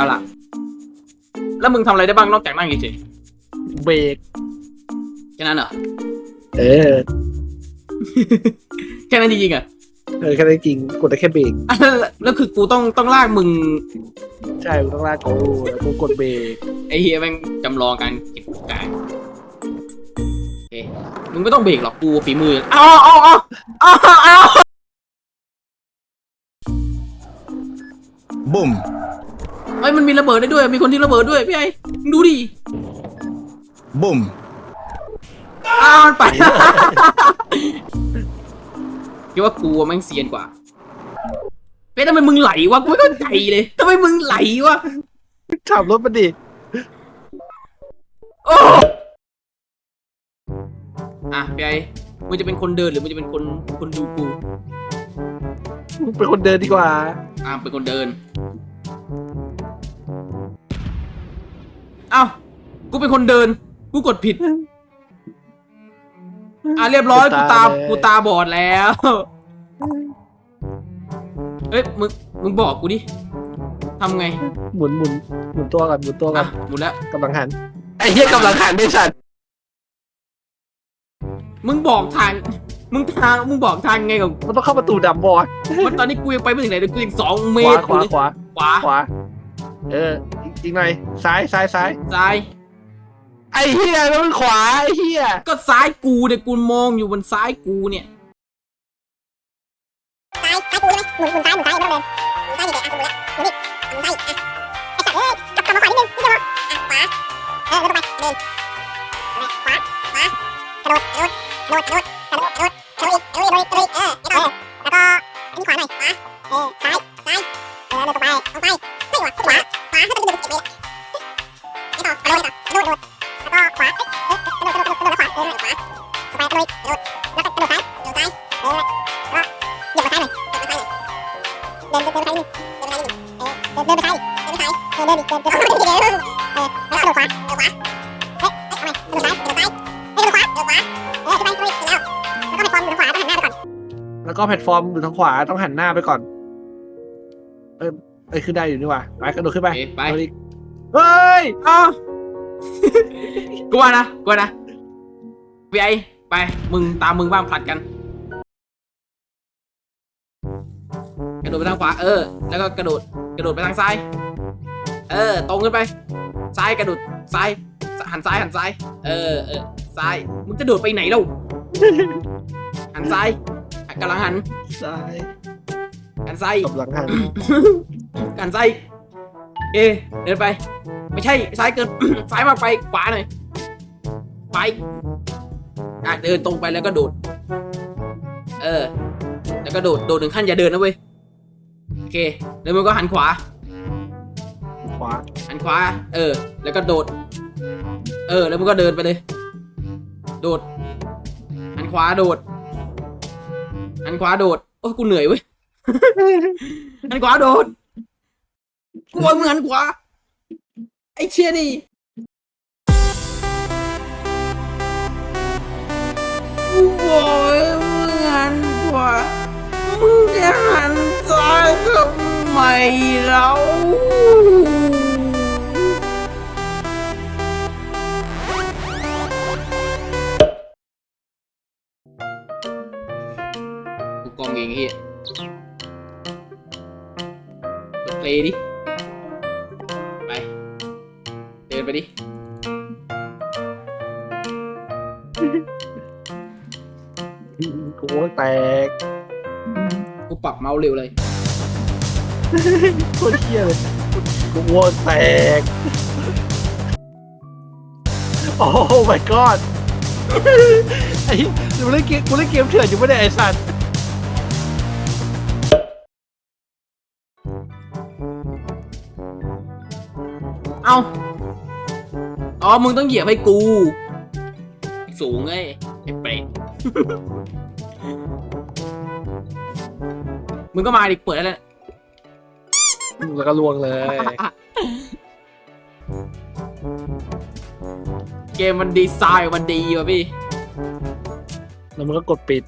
เอาล่ะ แล้วมึงทำอะไรได้บ้างนอกจากนั่งเฉยเบรกๆแค่นั้นเหรอ เออแค่นั้นจริงๆอะเออแค่นั้นจริงกดได้แค่เบรกอะแล้วแล้วคือกูต้องต้องลากมึง ใช่กูต้องลากกูแล้วกูกดเบรกไอ้เฮียแม่งจำลองการเก็บการโอเคมึงไม่ต้องเบรกหรอกกูฝีมืออ้าวอ้าวอ้าวอ้าวอ้าว Boom. เฮ้ยมันมีระเบิดได้ด้วย มีคนที่ระเบิดด้วยพี่ไอ้มึงดูดิ Boom. อ้าวมันไป คิดว่ากูอะแม่งเซียนกว่าเป๊ะทำไมมึงไหลวะกูไม่เข้าใจเลยทำไมมึงไหลวะขับรถมาดิโอ้อะพี่ไอ้มึงจะเป็นคนเดินหรือมึงจะเป็นคนคนดูกู มึงเป็นคนเดินดีกว่าอะเป็นคนเดิน เอ้ากูเป็นคนเดิน กูกดผิด อะเรียบร้อยกูตากูตาบอดแล้วเอ้ยมึงมึงบอกกูดิทำไงหมุนหมุนหมุนตัวกันหมุนตัวกัอะนหมดแล้ว กำลังหันไอ้เหี้ยกำลังหันไม่สัตว์มึงบอกทาง มึงทาง มึงบอกทางไงกับมันต้องเข้าประตูดำบอลว่าตอนนี้กูยังไปไม่ถึงไหนเลยกูยังสองเมขวาตรขวาอยู่เลยขวาขวาขวาเออ อีกอีกหน่อยซ้ายซ้ายซ้ายซ้าย ไอ้เหี้ยแล้วมันขวาไอ้เหี้ยก็ซ้ายกูเนี่ยกูมองอยู่บนซ้ายกูเนี่ย ซ้ายซ้ายกูใช่ไหมหมุนหมุนซ้ายหมุนซ้ายไม่ต้องเดินหมุนซ้ายดิเด็กอะหมุนละหมุนนี่หมุนซ้ายอะไอ้สัตว์เอ้ยกลับกลับมาขวานิดนึงนิดเดียวพออะขวาเออแล้วต่อไปเดินขวาขวากระโดดกระโดดกระโดดกระโดด แล้วก็ขวา เอ้ยเอ้ยกระโดดกระโดดกระโดดขวาเออขวาต่อไปกระโดดกระโดดแล้วก็กระโดดซ้ายกระโดดซ้ายเออแล้วเหยียบมาซ้ายหน่อยเหยียบมาซ้ายหน่อยเดินเดินไปซ้ายนิดนึงเดินไปซ้ายนิดนึงเออเดินเดินไปซ้ายเดินเดินอีกเดินเดินเดินเดินเดินเออแล้วก็เดินขวาเดินขวาเฮ้ยเฮ้ยเอาใหม่เดินซ้ายเดินซ้ายเฮ้ยเดินขวาเดินขวาเออขึ้นไปขึ้นไปแล้วแล้วก็ไปฟอร์มอยู่ทางขวาต้องหันหน้าไปก่อนแล้วก็แพลตฟอร์มอยู่ทางขวาต้องหันหน้าไปก่อนเอ้ยเอ้ยขึ้นได้อยู่นี่หว่าไปกระโดดขึ้นไปโอเคไปกระโดดอีกเฮ้ยอ้าวกู ว่านะกูว่านะพี่ไอ้ไป มึงตามมึงบ้างผลัดกันกระโดดไปทางขวาเออ แล้วก็กระโดดกระโดดไปทางซ้าย เออ ตรงขึ้นไป ซ้ายกระโดดซ้าย หันซ้ายหันซ้าย เออเออซ้ายมึงจะโดดไปไหนเล่าหันซ้ายกำลังหันซ้ายหันซ้ายกำลังหันหันซ้าย เอะเดินไป ไม่ใช่ซ้ายเกิน ซ้ายมากไปขวาหน่อยไปอะเดินตรงไปแล้วก็โดด เออ แล้วก็โดดโดดหนึ่งขั้นอย่าเดินนะเว้ยโอเค แล้วมึงก็หันขวา ขวา หันขวา เออ แล้วก็โดด เออ แล้วมึงก็เดินไปเลย โดด หันขวาโดด หันขวาโดด โอ้ยกูเหนื่อยเว้ย หันขวาโดด กูว่ามึงหันกว่า ไอ้เชี่ยนี่กูบอกให้มึงหันกว่ามึงจะหันซ้ายทำไมเรา กูโอ้แตกกูปรับเมาส์เร็วเลย โคตรเหี้ยเลยกูโอ้แตก โอ้ my god ไอ้กูเล่นเกมกูเล่นเกมเถื่อนอยู่ไม่ได้ไอ้สัตว์เอาอ๋อ มึงต้องเหยียบให้กู สูงไง ไอ้เปรตมึงก็มาดิเปิดแล้วแหละแล้วก็ลวงเลย เกมมันดีไซน์มันดีว่ะพี่ แล้วมันก็กดปิด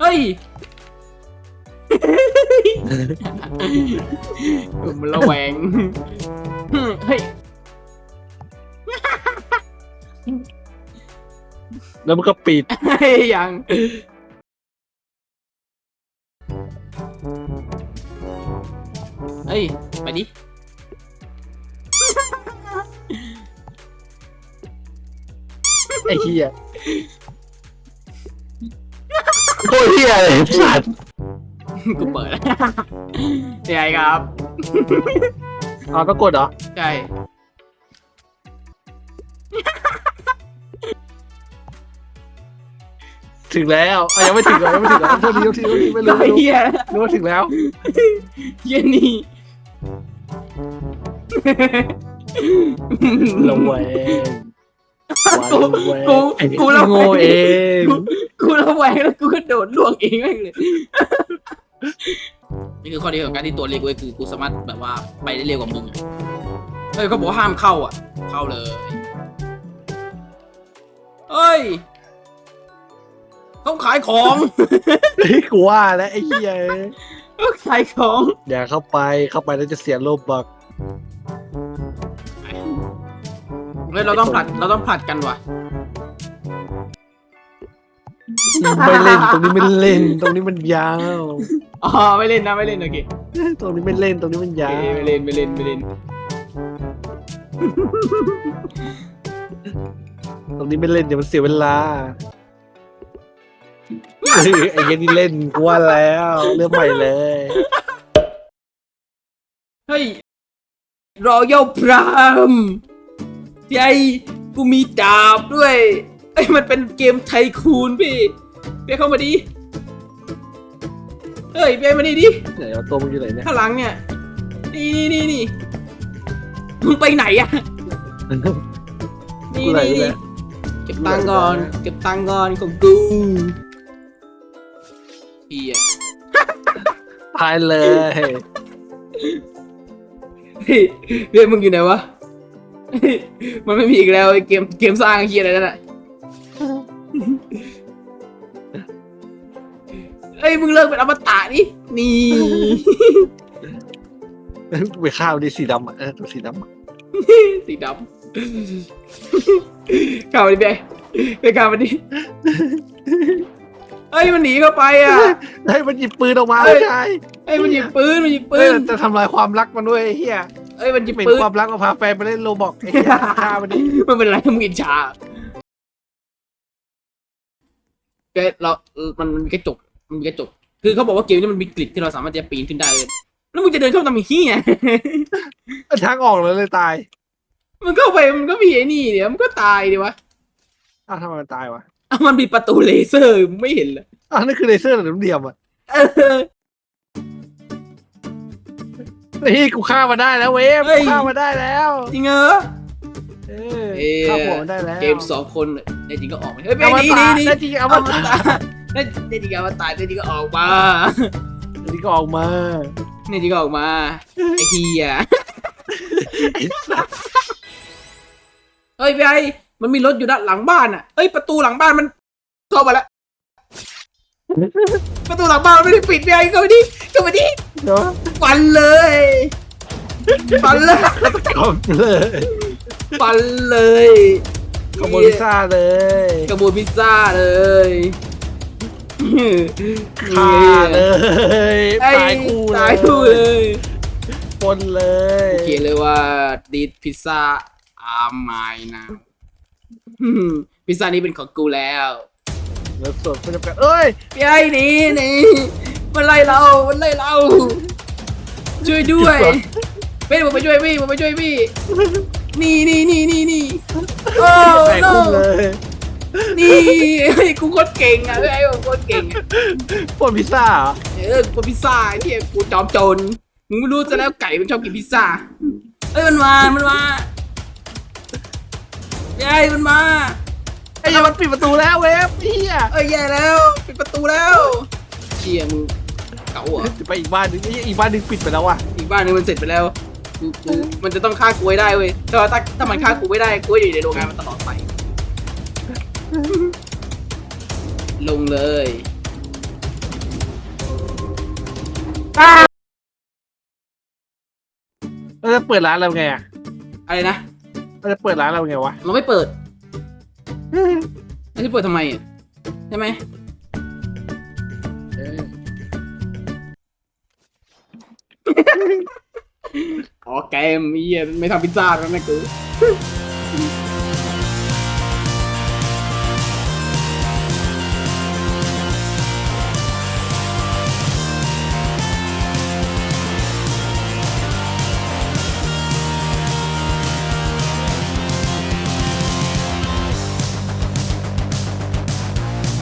เฮ้ย มันระแวง เฮ้ย แล้วมันก็ปิดเฮ้ยยังเฮ้ย ไปดิ ไอ้เหี้ยโคตรเหี้ยเลยสัตว์กูเปิดยังไงครับ อ๋อต้องกดเหรอ ใช่ ถึงแล้วอะยังไม่ถึงเหรอยังไม่ถึงเหรอโทษทีโทษทีโทษทีไม่รู้ไม่รู้เฮียรู้ว่าถึงแล้ว เฮียนี่ระแวงกูระแวงกูไอ้กูระแวโง่งเองกูระแวงแล้วกูก็โดดล่วงเองแม่งเลยนี่คือข้อดีของการที่ตัวเล็กเว้ยคือกูสามารถแบบว่าไปได้เร็วกว่ามึงอะเฮ้ยเขาบอกว่าห้ามเข้าอะ เข้าเลย เฮ้ย เขาขายของเฮ้ยกูว่าแล้วไอ้เหี้ยเขาขายของ อย่าเข้าไปเข้าไปแล้วจะเสียโลบักเฮ้ยเราต้องผลัดเราต้องผลัดกันว่ะ ไม่เล่นตรงนี้ไม่เล่น ตรงนี้มันยาวอ๋อไม่เล่นนะไม่เล่นโอเคตรงนี้ไม่เล่นตรงนี้มันโอยาเควไม่เล่นไม่เล่นไม่เล่น ตรงนี้ไม่เล่นเดี๋ยวมันเสียเวลา เฮ้ยไอ้เหี้ยันนี่เล่นกูว่าแล้วเรื่องใหม่เลย เฮ้ยรอยัลพรามพี่ไอ้กูมีดาบด้วยไอ้ยมันเป็นเกมไทคูนพี่พี่เข้ามาดิเฮ้ยพี่ไอ้มานี่ดิ ไหนเอาตัวมึงอยู่ไหนเนี่ยข้างหลังเนี่ย นี่นี่นี่นี่มึงไปไหนอะนี่กูไหนนี่เนี่นี่ย เก็บตังค์ก่อน เก็บตังค์ก่อนของกู พี่อะพายเลยเฮ้ยเฮ้ยมึงอยู่ไหนวะเฮ้ยมันไม่มีอีกแล้วไอ้เกมเกมสร้างเฮียอะไรนั่นแหละเอ้ยมึงเลิกเป็นอมตะดินี่ไปข้าวดิสีดำอะเออตัวสีดำอะสีดำเข้ามาดิไปไปเข้ามาดิ เอ้ยมันหนีเข้าไปอะเฮ้ยมันหยิบปืนออกมาเฮ้ย ใช่เอ้ยมันหยิบปืนมันหยิบปืเฮ้ยนจะทำลายความรักมันด้วยไอ้เหี้ยเอ้ยมันหยิบเป็นปืน ความรักมาพาแฟนไปเล่นโรบอกไอ้เหี้ยฆ่ามันดิมันเป็นไรมึงอิจฉาแกเรามันมันมีกระจกมันมีกระจก คือเขาบอกว่าเกมนี้มันมีกริดที่เราสามารถจะปีนขึ้นได้เลยแล้วมึงจะเดินเข้าทำไอ้ขี้ไงทางออกเลยเลยตายมันเข้าไปมันก็มีไอ้นี่เดี๋ยวมันก็ตายดิวะอ้าวทำไมมันตายวะ อ้าวมันมีประตูเลเซอร์มึงไม่เห็นเหรออ้าวนั่นคือเลเซอร์เหรือน้ำเดียมอะเออ นี่กูฆ่ามาได้แล้วเวฟเฮ้ย กูฆ่ามาได้แล้วจริงเหรอ เออเอ๊ะ ฆ่าหัวมันได้แล้วเกมสองคนในจริงก็ออกมาเฮ้ยไปเอามานี่ตานี่ได้นี่จริงเอาเอามามาตาตายในในจริงเอามาตายในจริงก็ออกมาอันนี้ก็ออกมาในจริงก็ออกมาไอ้เฮียไอ้สัสเฮ้ยพี่ไอ มันมีรถอยู่ด้านหลังบ้านอะเอ้ยประตูหลังบ้านมันเข้ามาแล้ว ประตูหลังบ้านมันไม่ได้ปิดพี่ไอเข้าไปดิเข้าไปดิเดี๋ยวฟันเลยฟันเลยกอบเลยฟันเลยขโมยพิซซ่าเลยขโมยพิซซ่าเลยฆ่าเลยไอ้ตายคู่เลยตายคู่เลยปนเลยเขียนเลยว่าดีดพิซซ่าอามไมนะ พิซซ่านี้เป็นของกูแล้วแล้วสดไม่จำกัดเอ้ยพี่ไอ้หนี่นี่มันไล่เรา มันไล่เรา ช่วยด้วยเป้ผมไปช่วยพี่ผมไปช่วยพี่นี่นี่นี่นี่นี่โอ้ใส่โนคู่เลยนี่เฮ้ยกูโคตรเก่งอะไอ้ผมโคตรเก่งอะปนพิซซ่าเหรอเออกูพิซซ่าไอ้ที่กูจอมโจรมึงไม่รู้ซะแล้วไก่มันชอบกินพิซซ่าเอ้ยมันมา มันมา พี่ไอ้มันมาไอ้ยามันปิดประตูแล้วเวฟเฮียเอ้ยแย่แล้ว ปิดประตูแล้วเชี่ยมึงเก๋าเหรอจะไปอีกบ้านหนึงไอ้อีกบ้านหนึงปิดไปแล้วว่ะอีกบ้านนึงมันเสร็จไปแล้วกูกูมันจะต้องฆ่ากูให้ได้เว้ยถ้าถ้าถ้ามันฆ่ากูไม่ได้กูจะอยู่ในโรงงานมันตลอดไป ลงเลยเราจะเปิดร้านเราไงอะอะไรนะ เราจะเปิดร้านเราไงวะ เราไม่เปิดแล้วที่เปิดทำไมอะใช่ไหมเอออ๋อแกมไอ้เหี้ยไม่ทำพิซซ่าแล้วนะกู